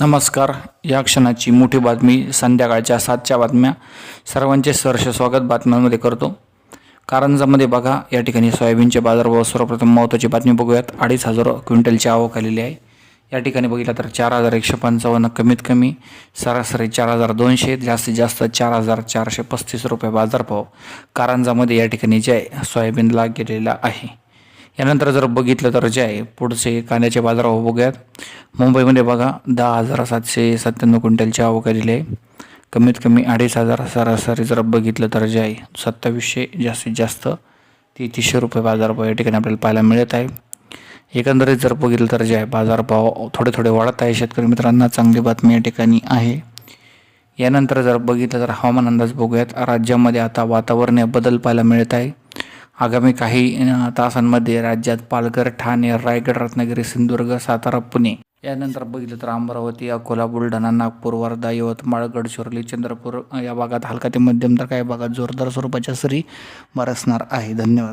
नमस्कार. या क्षणाची मोठी बातमी संध्याकाळच्या सातच्या बातम्या. सर्वांचे सहर्ष स्वागत बातम्यांमध्ये करतो. कारंजामध्ये बघा या ठिकाणी सोयाबीनचे बाजारभाव सर्वप्रथम महत्त्वाची बातमी बघूयात. अडीच हजार क्विंटलची आवक आलेली आहे. या ठिकाणी बघितलं तर चार हजार एकशे पंचावन्न कमीत कमी सरासरी चार हजार दोनशे जास्तीत जास्त चार हजार चारशे पस्तीस रुपये बाजारभाव कारंजामध्ये या ठिकाणी जे सोयाबीनला गेलेला आहे. यानंतर जर बघितलं तर जे आहे पुढचे कांद्याचे बाजारभाव बघूयात. मुंबईमध्ये बघा दहा हजार सातशे सत्त्याण्णव क्विंटलची आवक आलेली आहे. कमीत कमी अडीच हजार सरासरी जर बघितलं तर जे आहे सत्तावीसशे जास्तीत जास्त तेहतीसशे रुपये बाजारभाव या ठिकाणी आपल्याला पाहायला मिळत आहे. एकंदरीत जर बघितलं तर जे आहे बाजारभाव थोडे थोडे वाढत आहे. शेतकरी मित्रांना चांगली बातमी या ठिकाणी आहे. यानंतर जर बघितलं तर हवामान अंदाज बघूयात. राज्यामध्ये आता वातावरणीय बदल पाहायला मिळत आहे. आगामी काही तासांमध्ये राज्यात पालघर ठाणे रायगड रत्नागिरी सिंधुदुर्ग सातारा पुणे यानंतर बघितलं तर अमरावती अकोला बुलढाणा नागपूर वर्धा यवतमाळ गडचिरोली चंद्रपूर या भागात हलका ते मध्यम तर काही भागात जोरदार स्वरूपाच्या सरी बरसणार आहे. धन्यवाद.